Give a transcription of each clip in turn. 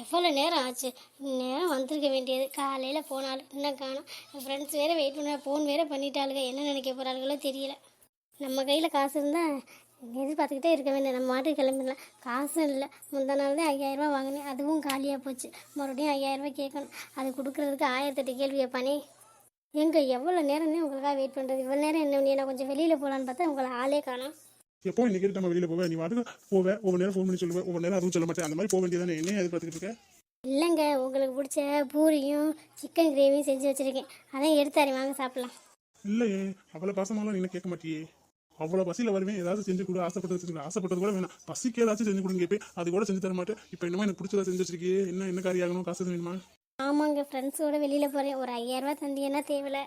எவ்வளோ நேரம் ஆச்சு? நேரம் வந்திருக்க வேண்டியது. காலையில் போனாலும் இன்னும் காணும். என் ஃப்ரெண்ட்ஸ் வேறு வெயிட் பண்ண ஃபோன் வேறு பண்ணிட்டாளுங்க என்ன நினைக்க போகிறாளுங்களோ தெரியல. நம்ம கையில் காசு இருந்தால் எதிர்பார்த்துக்கிட்டே இருக்க வேண்டிய நம்ம மாட்டுக்கு கிளம்பிடலாம். காசும் இல்லை. முந்தா நாள் தான் ஐயாயிரரூபா வாங்கினேன். அதுவும் காலியாக போச்சு. மறுபடியும் ஐயாயிரரூபா கேட்கணும். அது கொடுக்குறதுக்கு ஆயிரத்தெட்டு கேள்வி கேட்பானே. எங்கே எவ்வளோ நேரம் உங்களுக்காக வெயிட் பண்ணுறது இவ்வளோ நேரம் என்ன நான் கொஞ்சம் வெளியில் போகலான்னு பார்த்தா உங்களை ஆளே காணோம். எப்போ இன்னைக்கு நம்ம வெளியில போவேன் நீ வாட்டுக்கு போவேன் ஒவ்வொரு நேரம் ஃபோன் பண்ணி சொல்லுவேன் ஒவ்வொரு நேரம் அதுவும் சொல்ல மாட்டேன். அந்த மாதிரி போக வேண்டியதானே என்ன எதிர்பார்த்துக்கிட்டு இருக்க? இல்லைங்க உங்களுக்கு பிடிச்ச பூரியும் சிக்கன் கிரேவியும் செஞ்சு வச்சுருக்கேன். அதான் எடுத்தாரு வாங்க சாப்பிட்லாம். இல்லையே அவ்வளோ பாசமாலாம் நீ கேட்க மாட்டியே. அவ்வளோ பசியில் வருவேன் ஏதாவது செஞ்சு கொடு ஆசைப்பட்டது செஞ்சு. ஆசைப்பட்டது கூட வேணாம். பசிக்கு ஏதாச்சும் செஞ்சு கொடுங்க கேட்பேன் அது கூட செஞ்சு தர மாட்டேன். இப்போ என்னமா எனக்கு பிடிச்சதா செஞ்சு வச்சிருக்கியே என்ன என்ன காரியம் ஆகணும் காசு வேணுமா? ஆமாங்க ஃப்ரெண்ட்ஸோட வெளியில் போகிறேன் ஒரு ஐயாயிரரூபா தந்தீங்கன்னா தேவையில்ல.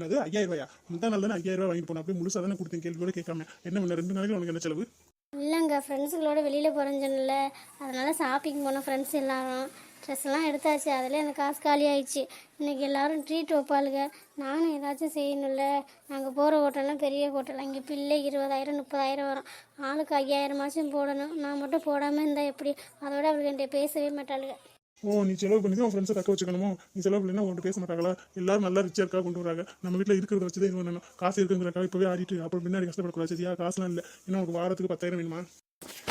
என்னது? ஐயாயிரம் ரூபாயா? முந்தா நாள் தானே ஐயாயிரம் ரூபாய் வாங்கிட்டு போனேன் அப்படியே முழுசாக தானே கொடுத்தேன் கேள்வி கூட கேட்காம. என்ன பண்ண ரெண்டு நாளைக்கு உனக்கு என்ன செலவு? இல்லைங்க ஃப்ரெண்ட்ஸுங்களோட வெளியில் போகிறேன்னு அதனால் அதனால ஷாப்பிங் போனோம் ஃப்ரெண்ட்ஸ் எல்லாரும். ட்ரெஸ்லாம் எல்லாம் எடுத்தாச்சு. அதில் எனக்கு காசு காலி ஆயிடுச்சு. இன்றைக்கி எல்லோரும் ட்ரீட் வைப்பாளுங்க நானும் ஏதாச்சும் செய்யணும்ல. நாங்கள் போகிற ஹோட்டல்லாம் பெரிய ஹோட்டல் இங்கே பிள்ளை இருபதாயிரம் முப்பதாயிரம் வரும். ஆளுக்கு ஐயாயிரமாச்சும் போடணும். நான் மட்டும் போடாமல் இருந்தால் எப்படி? அதோட அவளுக்கு என்கிட்ட பேசவே மாட்டாளுங்க ஓ நீ செலவு பண்ணி தான் உன் ஃப்ரெண்ட்ஸை தக்க வச்சுக்கணுமோ? நீ செலவு பண்ணினா உங்கள்கிட்ட பேச மாட்டாங்களா? எல்லாரும் நல்லா ரிச்சாக இருக்கா கொண்டு வராங்க. நம்ம வீட்டில் இருக்கிறத வச்சு தான் இது பண்ணணும். காசு இருக்குங்கிறக்காக இப்போவே ஆடிட்டு அப்புறம் பின்னாடி கஷ்டப்படக்கூடாது. சரியா? காசுலாம் இல்லை. இன்னும் உனக்கு வாரத்துக்கு பத்தாயிரம் வேணுமா?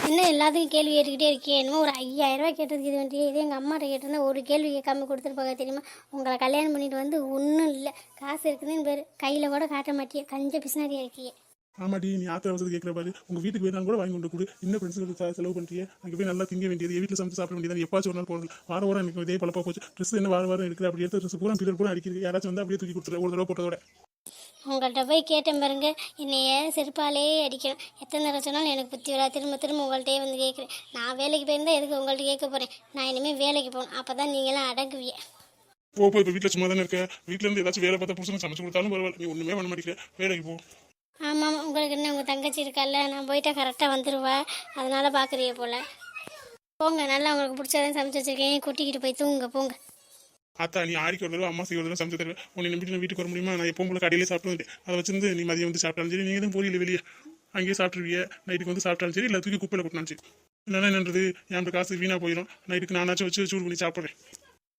என்ன எல்லாத்துக்கும் கேள்வி கேட்டுக்கிட்டே இருக்கியே என்னமோ ஒரு ஐயாயிரம் ரூபாய் கேட்டதுக்கு இது வேண்டிய இதே எங்கள் அம்மாட்ட கேட்டிருந்தா ஒரு கேள்வி கேட்காம கொடுத்துருப்பாங்க தெரியுமா? உங்களை கல்யாணம் பண்ணிட்டு வந்து ஒன்றும் இல்லை. காசு இருக்குதுன்னு பேர். கையில் கூட காட்ட மாட்டியே. கஞ்ச பிசினாரியா இருக்கியே ஆமாடி நீ ஆத்திர அவசரத்து கேட்குற பாரு. உங்க வீட்டுக்கு வேணாலும் கூட வாங்கி கொண்டு கொடு. இன்னும் ஃப்ரெண்ட்ஸுக்கு செலவு பண்ணிட்டியே அங்கே போய் நல்லா திங்க வேண்டியது வீட்டில் சமைச்சு சாப்பிட வேண்டியது எப்பாச்சும் ஒரு நாள் போகிறது வார வாரம் எனக்கு இதே பழப்பா போச்சு. ட்ரெஸ் என்ன வார வாரம் எடுக்கிற? அப்படி எடுத்த ட்ரெஸ் பூரா பீரியட் பூரா அடிக்கிறது யாராச்சும் வந்து அப்படியே தூக்கி கொடுத்துரு. ஒரு தடவை போட்டதோட. உங்கள்கிட்ட போய் கேட்டேன் பாருங்க. என்னைய செருப்பாலே அடிக்கணும் எத்தனை தடவை சொன்னாலும் எனக்கு புத்தி வரா திரும்ப திரும்ப உங்கள்கிட்டயே வந்து கேட்குறேன் நான் வேலைக்கு போயிருந்தா எதுக்கு உங்கள்கிட்ட கேட்க போகிறேன் நான் இனிமேல் வேலைக்கு போகணும். அப்போ தான் நீங்களாம் அடங்குவீங்க. போ இப்போ வீட்டில் சும்மா தானே இருக்க? வீட்டில் இருந்து ஏதாச்சும் வேலை பார்த்தா புருஷன் சமைச்சு கொடுத்தாலும் பரவாயில்ல. நீ ஒன்றுமே பண்ண மாட்டேங்கிற. வேலைக்கு போ. ஆமாம் உங்களுக்கு என்ன உங்கள் தங்கச்சி இருக்கல்ல நான் போயிட்டா கரெக்டாக வந்துடுவா அதனால பார்க்குறீங்க போல். போங்க நல்லா உங்களுக்கு பிடிச்சதான் சமைச்சு வச்சிருக்கேன். கூட்டிக்கிட்டு போய் தூங்குங்க போங்க. ஆத்தா நீ ஒரு தடவை அம்மா தடவை சமைச்சு தருவேன். உன்னை நம்பிட்டு நான் வீட்டுக்கு வர முடியுமா? நான் எப்போ உங்களுக்கு கடையிலே சாப்பிட்டு வந்துட்டேன். அதை வச்சிருந்து நீ மதியம் வந்து சாப்பிட்டாலும் சரி நீங்கள் தான் போறீங்க வெளியே. அங்கேயே சாப்பிட்டுருவிய. நைட்டுக்கு வந்து சாப்பிட்டாலும் சரி இல்லை தூக்கி குப்பையில் கொட்டினாலும் சரி. இல்லைன்னா என்னன்றது? என்கிட்ட காசு வீணாக போயிடும் நைட்டுக்கு நானாச்சும் வச்சு சூடு பண்ணி சாப்பிட்றேன்.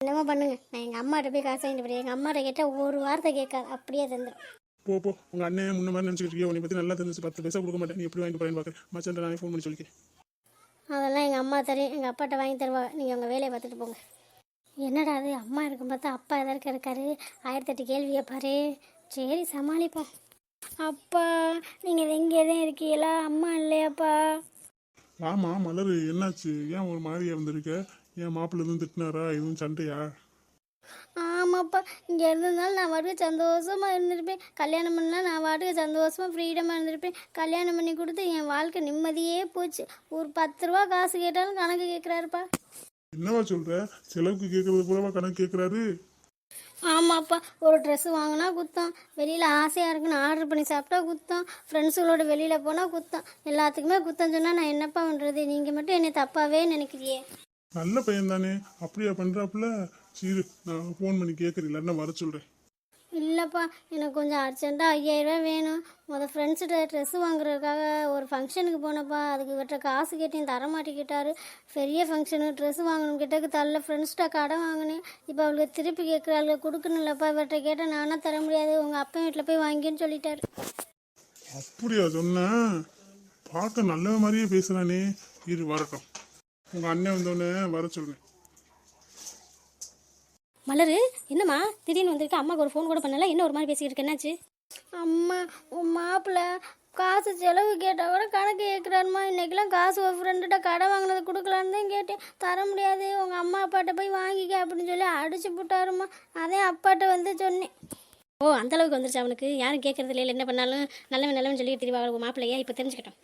என்னமோ பண்ணுங்க. நான் எங்கள் அம்மாட்ட போய் காசு வாங்கிட்டு போறேன் எங்கள் அம்மாட்ட கேட்டால் ஒரு வார்த்தை கேட்காது. அப்படியே தந்துடும் போ போ. உங்கள் அண்ணன் முன்ன மாதிரி நினச்சிக்கிட்டு இருக்கியோ உன்னை பற்றி நல்லா தெரிஞ்சு பத்து பைசா கொடுக்க மாட்டேன். நீ எப்படி வாங்கிட்டு போறேன்னு பார்க்குறேன் மச்சான் நானே ஃபோன் பண்ணி சொல்லிக்கிறேன். அதெல்லாம் எங்கள் அம்மா தரேன் எங்கள் அப்பாட்ட வாங்கி தருவாங்க நீங்கள் உங்கள் வேலையை பார்த்துட்டு போங்க. என்னடா அது அம்மா இருக்கும் பார்த்தா அப்பா எதற்கு இருக்காரு. ஆயிரத்தெட்டு கேள்வி கேட்பாரு சரி சமாளிப்போம். அப்பா நீங்கள் எங்கே தான் இருக்கீங்களா? அம்மா இல்லையாப்பா? ஆமா மலர். என்னாச்சு? ஏன் ஒரு மாதிரியா வந்திருக்க ஏன் மாப்பிள்ள எதுவும் திட்டினாரா? எதுவும் சண்டையா? ஆமாப்பா இங்கே இருந்ததுனால நான் வாட்டுக்கு சந்தோஷமாக இருந்திருப்பேன். கல்யாணம் பண்ணலாம் நான் வாட்டுக்கு சந்தோஷமாக ஃப்ரீடமாக இருந்திருப்பேன். கல்யாணம் பண்ணி கொடுத்து என் வாழ்க்கை நிம்மதியே போச்சு. ஒரு பத்து ரூபா காசு கேட்டாலும் கணக்கு கேட்குறாருப்பா என்னவா சொல்ற? செலவுக்கு கேட்கறது பூரவா கணக்கு கேட்குறாரு ஆமாப்பா ஒரு ட்ரெஸ் வாங்கினா குத்தம் வெளியில் ஆசையாக இருக்குன்னு ஆர்டர் பண்ணி சாப்பிட்டா குத்தம் ஃப்ரெண்ட்ஸுகளோட வெளியில் போனால் குத்தம் எல்லாத்துக்குமே குத்தம் சொன்னால் நான் என்னப்பா பண்ணுறது நீங்கள் மட்டும் என்னை தப்பாவே நினைக்கிறியே. நல்ல பையன் தானே அப்படியா பண்றாப்புல? சரி நான் ஃபோன் பண்ணி கேட்குறேன் இல்லைன்னா வர சொல்றேன். இல்லைப்பா எனக்கு கொஞ்சம் அர்ஜென்ட்டாக ஐயாயிரரூபா வேணும். முதல் ஃப்ரெண்ட்ஸ்கிட்ட ட்ரெஸ் வாங்குறதுக்காக ஒரு ஃபங்க்ஷனுக்கு போனப்பா அதுக்கு கிட்ட காசு கேட்டேன் தர மாட்டேங்கிட்டாரு. பெரிய ஃபங்க்ஷனு ட்ரெஸ் வாங்கணும் கிட்டக்கு தரல ஃப்ரெண்ட்ஸ்கிட்ட கடன் வாங்கினேன். இப்போ அவளுக்கு திருப்பி கேட்குறாளுங்க கொடுக்கணும்லப்பா இவர்கிட்ட கேட்டால் நானா தர முடியாது. உங்கள் அப்பா வீட்டில் போய் வாங்கின்னு சொல்லிட்டாரு. அப்படியா சொன்ன? பார்க்க நல்ல மாதிரியே பேசுறானே. இரு வரட்டும். உங்க அண்ணன் வந்தோடனே வர சொல்றேன். மலரு என்னம்மா? திடீர்னு வந்திருக்க அம்மாவுக்கு ஒரு ஃபோன் கூட பண்ணல என்ன ஒரு மாதிரி பேசிக்கிட்டு என்னாச்சு? அம்மா உன் மாப்பிள்ள காசு செலவு கேட்டால் கூட கணக்கு கேட்குறாருமா இன்னைக்கெல்லாம் காசு ஒரு ஃப்ரெண்டுகிட்ட கடன் வாங்கினது கொடுக்கலான்னு தான் கேட்டேன். தர முடியாது உங்கள் அம்மா அப்பாட்ட போய் வாங்கிக்க அப்படின்னு சொல்லி அடிச்சு போட்டாருமா. அதே அப்பாட்ட வந்து சொன்னேன். ஓ அந்த அளவுக்கு வந்துருச்சு அவனுக்கு? யாரும் கேட்கறது இல்லை என்ன பண்ணாலும் நல்லவன் நல்லவன் சொல்லி உங்கள் மாப்பிள்ளையா? இப்போ தெரிஞ்சுக்கிட்டோம்.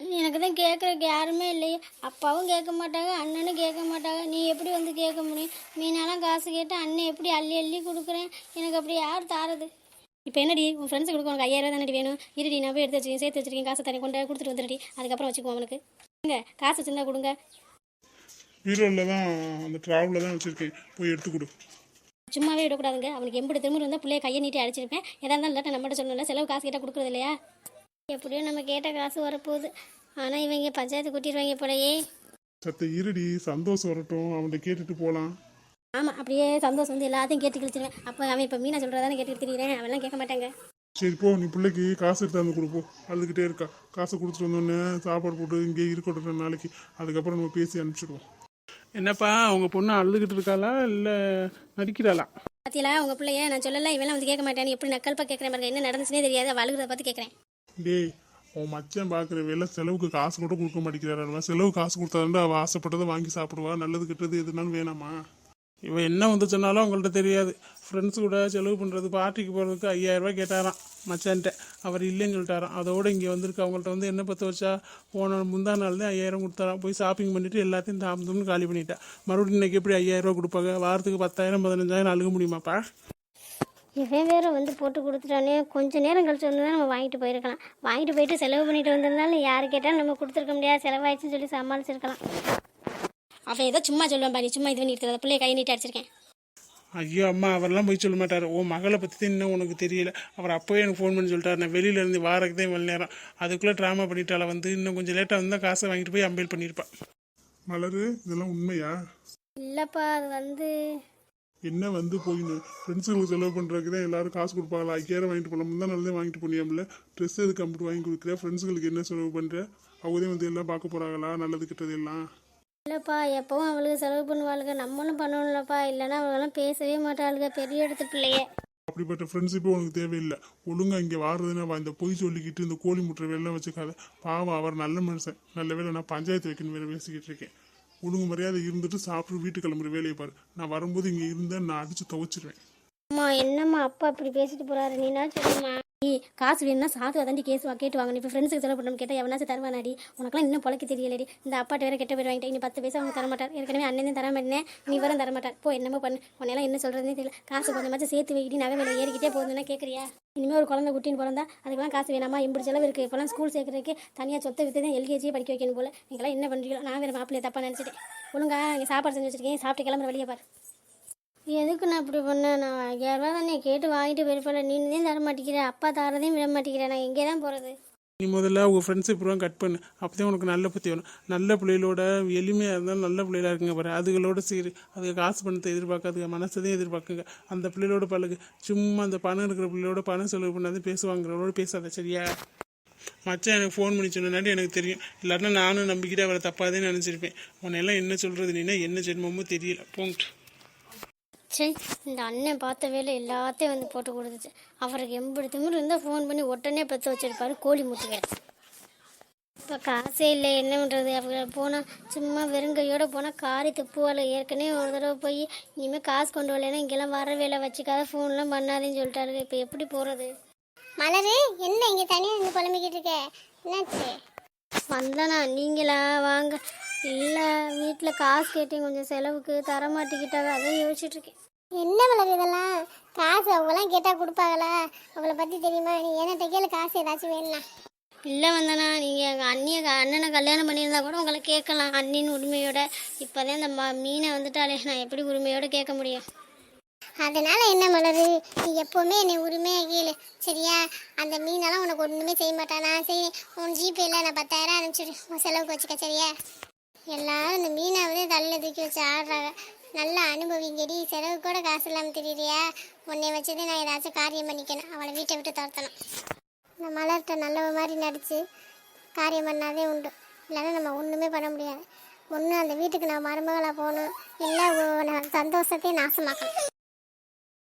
எனக்கு தான் கேட்குறக்கு யாருமே இல்லையே. அப்பாவும் கேட்க மாட்டாங்க அண்ணனும் கேட்க மாட்டாங்க. நீ எப்படி வந்து கேட்க முடியும்? மீனாலாம் காசு கேட்டு அண்ணன் எப்படி அள்ளி அள்ளி கொடுக்குறேன்? எனக்கு அப்படி யார் தாரது? இப்போ என்னடி உன் ஃப்ரெண்ட்ஸ் கொடுக்க உனக்கு ஐயாயிரம் தானடி வேணும்? இருடி நான் போய் எடுத்து வச்சுக்கேன் சேர்த்து வச்சிருக்கேன் காசை தரேன் கொண்டு கொடுத்துட்டு வந்துடுடி. அதுக்கப்புறம் வச்சுக்குவோம் அவனுக்கு. எங்க காசு சின்ன கொடுங்க. பீரோவில் தான் அந்த ட்ராவலில் தான் வச்சுருக்கேன். போய் எடுத்து கொடு. சும்மாவே விடக்கூடாதுங்க. அவனுக்கு எம்பிடி திரும்ப இருந்தால் பிள்ளைய கையை நீட்டி அடிச்சிருப்பேன். எதா இருந்தாலும் இல்லாட்ட நம்மகிட்ட சொல்லணும்ல. செலவு காசு கேட்டால் கொடுக்குறது இல்லையா? எப்படியும் நம்ம கேட்ட காசு வரப்போகுது. ஆனால் இவங்க பஞ்சாயத்து கூட்டிடுவாங்க போலயே. சத்த இருடி சந்தோஷம் வரட்டும் அவன்கிட்ட கேட்டுட்டு போலாம். ஆமாம் அப்படியே சந்தோஷம் வந்து எல்லாத்தையும் கேட்டு கிழிச்சிருவேன். அப்போ அவன் இப்போ மீனா சொல்கிறதானே கேட்டுட்டு திரியிறேன் அவன்லாம் கேட்க மாட்டாங்க. சரி போ நீ பிள்ளைக்கு காசு எடுத்து வந்து கொடுப்போம் அழுதுகிட்டே இருக்கா. காசை கொடுத்துட்டு வந்தோடனே சாப்பாடு போட்டு இங்கேயே இருக்கட்டும் நாளைக்கு. அதுக்கப்புறம் நம்ம பேசி அனுப்பிச்சிடுவோம். என்னப்பா உங்க பொண்ணு அழுதுகிட்டு இருக்காளா? இல்லை நடிக்கிறாளா? பத்தியலா உங்கள் பிள்ளைய நான் சொல்லலை இவெல்லாம் வந்து கேட்க மாட்டேன் எப்படி நக்கல்ப்பா கேட்குறேன் பாருங்க என்ன நடந்துச்சுனே தெரியாது. அவள் அழுகிறத பார்த்து கேட்குறேன். டேய் உன் மச்சான் பார்க்குற வேலை செலவுக்கு காசு கூட கொடுக்க மாட்டேங்கிறாரு? செலவு காசு கொடுத்தாருந்தா அவள் ஆசைப்பட்டதை வாங்கி சாப்பிடுவா. நல்லது கெட்டது எதுனாலும் வேணாமா? இவன் என்ன வந்து சொன்னாலும் அவங்கள்ட்ட தெரியாது. ஃப்ரெண்ட்ஸ் கூட செலவு பண்ணுறது பார்ட்டிக்கு போகிறதுக்கு ஐயாயிரம் கேட்டாராம் மச்சான்ட்ட. அவர் இல்லைன்னு சொல்லிட்டாராம். அதோட இங்கே வந்திருக்கு அவங்கள்ட்ட வந்து என்ன பற்ற வச்சா போன முந்தா நாள் தான் ஐயாயிரம் கொடுத்தாராம். போய் ஷாப்பிங் பண்ணிட்டு எல்லாத்தையும் தாம்தும்னு காலி பண்ணிட்டா. மறுபடியும் இன்னைக்கு எப்படி ஐயாயிரம் ரூபாய் கொடுப்பாங்க? வாரத்துக்கு பத்தாயிரம் பதினஞ்சாயிரம் அழுக முடியுமாப்பா? இவன் வேற வந்து போட்டு கொடுத்துட்டானே. கொஞ்ச நேரம் கழிச்சு வந்து தான் நம்ம வாங்கிட்டு போயிருக்கலாம். வாங்கிட்டு போயிட்டு செலவு பண்ணிட்டு வந்திருந்தாலும் யார் கேட்டாலும் நம்ம கொடுத்துருக்க முடியாது. செலவாயிடுச்சுன்னு சொல்லி சமாளிச்சிருக்கலாம். அவன் ஏதோ சும்மா சொல்லுவான் பாரு சும்மா இது பண்ணிட்டு இருக்கிறத. பிள்ளைய கை நீட்டி அடிச்சிருக்கேன். ஐயோ அம்மா அவரெல்லாம் போய் சொல்ல மாட்டார். உன் மகளை பற்றி தான் இன்னும் உனக்கு தெரியல. அவர் அப்போவே எனக்கு ஃபோன் பண்ணி சொல்லிட்டார். நான் வெளியில இருந்து வாரக்கு தான் இவ்வளோ நேரம். அதுக்குள்ளே ட்ராமா பண்ணிட்டால வந்து. இன்னும் கொஞ்சம் லேட்டாக வந்தால் காசை வாங்கிட்டு போய் அம்பேல் பண்ணியிருப்பான் மலரு இதெல்லாம் உண்மையா? இல்லைப்பா அது வந்து என்ன வந்து போயின்னு ஃப்ரெண்ட்ஸுங்களுக்கு செலவு பண்ணுறதுக்கு தான் எல்லாரும் காசு கொடுப்பாங்களா? ஐயாயிரம் வாங்கிட்டு போகலாம் முந்தா நாள் தான் வாங்கிட்டு போனியாமல? ட்ரெஸ் எதுக்கு கம்ப்யூட்டர் வாங்கி கொடுக்குற? ஃப்ரெண்ட்ஸுங்களுக்கு என்ன செலவு பண்ணுற அவங்க தான் வந்து எல்லாம் பார்க்க போகிறாங்களா நல்லது கெட்டது எல்லாம்? இல்லைப்பா எப்பவும் அவளுக்கு செலவு பண்ணுவாளுங்க. நம்மளும் பண்ணணும்லப்பா. இல்லைன்னா அவளுக்கெல்லாம் பேசவே மாட்டாளுங்க. பெரிய இடத்து பிள்ளைய. அப்படிப்பட்ட ஃப்ரெண்ட்ஷிப்பே உனக்கு தேவையில்லை. ஒழுங்கா இங்கே வாடுறதுன்னா இந்த பொய் சொல்லிக்கிட்டு இந்த கோழி முட்டை வேலை வச்சுக்காத. பாவம் அவர் நல்ல மனுஷன். நல்ல வேலை நான் பஞ்சாயத்து வைக்கணும் வேலை பேசிக்கிட்டு இருக்கேன். ஒழுங்கு மரியாதை இருந்துட்டு சாப்பிட்டு வீட்டு கிளம்புற வேலையை பாரு. நான் வரும்போது இங்கே இருந்தேன் நான் அடிச்சு துவைச்சிருவேன். அம்மா என்னம்மா அப்பா இப்படி பேசிட்டு போறாரு? நீனா சொல்லுமா? நீ காசு வேணும்னா சாத்து அதாண்டி கேஸ் வா கேட்டு வாங்க இப்போ ஃப்ரெண்ட்ஸுக்கு செலவு பண்ணணும் கேட்டால் எவனாச்சும் தருவானாடி? உனக்கெல்லாம் இன்னும் பொழைக்க தெரியலடி. இந்த அப்பாட்ட வேற கெட்ட பேர் வாங்கிட்டேன் நீ பத்து பைசா அவங்க தரமாட்டார். ஏற்கனவே அண்ணன் தர மாட்டேன் நீ வரும் தரமாட்டார். போ என்னமோ பண்ணு. உன்னெல்லாம் என்ன சொல்றதுனே தெரியல. காசு கொஞ்சமாச்சும் சேர்த்து வைக்கிட்டு நகை விலை ஏறிக்கிட்டே போகுதுன்னா கேட்குறியா இனிமேல் ஒரு குழந்தை குட்டின்னு பிறந்தா அதுக்கெல்லாம் காசு வேணாமா? இப்படி செலவு இருக்குது இப்போலாம் ஸ்கூல் சேர்க்குறதுக்கு தனியாக சொத்தை விற்று தான் எல்கேஜியே படிக்க வைக்கணும் போல. நீங்களாம் என்ன பண்ணுறீங்களோ நான் வேறு மாப்பிள்ளைய தப்பாக நினச்சிட்டேன். ஒழுங்கா இங்கே சாப்பாடு செஞ்சு வச்சுருக்கேன். சாப்பிட்டு கிளம்புற பார் பாரு. எதுக்கு நான் இப்படி பண்ணேன் நான் ஐயாயிரம் தானே கேட்டு வாங்கிட்டு போயிருப்பேன் நீ தான் தர மாட்டேங்கிற அப்பா தரதையும் விட மாட்டேங்கிறேன் நான் எங்கே தான் போகிறது நீ முதல்ல உங்கள் ஃப்ரெண்ட்ஷிப் ரூபா கட் பண்ணு. அப்போ தான் உனக்கு நல்ல புத்தி வரும். நல்ல பிள்ளைகளோட எளிமையாக இருந்தாலும் நல்ல பிள்ளைகளாக இருக்குங்க பாரு. அதுகளோட சரி. அதுக்கு காசு பணத்தை எதிர்பார்க்காதுங்க மனசதையும் எதிர்பார்க்குங்க. அந்த பிள்ளைகளோட பழகு. சும்மா அந்த பணம் இருக்கிற பிள்ளையோட பணம் செலவு பண்ணாது பேசுவாங்கிறவரோட பேசாத சரியா? மச்சான் எனக்கு ஃபோன் பண்ணி சொன்னனாட்டி எனக்கு தெரியும். இல்லாட்டினா நானும் நம்பிக்கிட்டு அவரை தப்பாதே நினச்சிருப்பேன். உன்னெல்லாம் என்ன சொல்கிறது நீனா என்ன ஜென்மமோ தெரியல. போங்கிட்டு. சரி இந்த அண்ணன் பார்த்த வேலை எல்லாத்தையும் வந்து போட்டு கொடுத்துச்சு. அவருக்கு எண்பது திமிர் இருந்தால் ஃபோன் பண்ணி உடனே பற்ற வச்சிருப்பாரு கோழி முட்டைகள் இப்போ காசே இல்லை என்ன பண்ணுறது அவங்க போனால் சும்மா வெறுங்கையோடு போனால் காரி துப்புவாள். ஏற்கனவே ஒரு தடவை போய் இனிமேல் காசு கொண்டு வரலைன்னா இங்கெல்லாம் வர வேலை வச்சுக்காத ஃபோன்லாம் பண்ணாதேன்னு சொல்லிட்டாரு இப்போ எப்படி போகிறது மலரு என்ன இங்க தனியா இருந்து புலம்பிக்கிட்டு இருக்க? என்னாச்சு? வந்தனா நீங்களா? வாங்க. இல்லை வீட்டில் காசு கேட்டேன் கொஞ்சம் செலவுக்கு தர மாட்டேங்கிட்டாங்க அதான் யோசிச்சுட்டு இருக்கேன் என்ன மலர் இதெல்லாம்? காசு அவங்களாம் கேட்டா கொடுப்பாங்களா? அவளை பத்தி தெரியுமா? நீ என்ன கையில காசு ஏதாச்சும் வேணும்னா. இல்லை வந்தனா நீங்கள் எங்கள் அண்ணியை அண்ணனை கல்யாணம் பண்ணியிருந்தா கூட உங்களை கேட்கலாம் அண்ணின் உரிமையோட. இப்போதான் இந்த ம மீனை வந்துட்டாலே நான் எப்படி உரிமையோட கேட்க முடியும்? அதனால என்ன மலரு? நீ எப்பவுமே என்னை உரிமையா கேளு சரியா? அந்த மீனெல்லாம் உனக்கு ஒண்ணுமே செய்ய மாட்டா நான் சரி உன் ஜிபேல நான் பத்தாயிரம் அனுப்பிச்சிடு உன் செலவுக்கு வச்சுக்க சரியா? எல்லாரும் இந்த மீனை வந்து தூக்கி வச்சு ஆடுறாங்க. நல்லா அனுபவிங்கடி. செலவு கூட காசு இல்லாமல் தெரியலையா உன்னை வச்சதே நான் ஏதாச்சும் காரியம் பண்ணிக்கணும். அவளை வீட்டை விட்டு துரத்தணும். இந்த மலர்கிட்ட நல்லவ மாதிரி நடிச்சு காரியம் பண்ணாதே உண்டு. இல்லைன்னா நம்ம ஒன்றுமே பண்ண முடியாது. ஒன்று அந்த வீட்டுக்கு நான் மருமகளாக போகணும். இல்லை சந்தோஷத்தையும் நாசமாக்கணும்.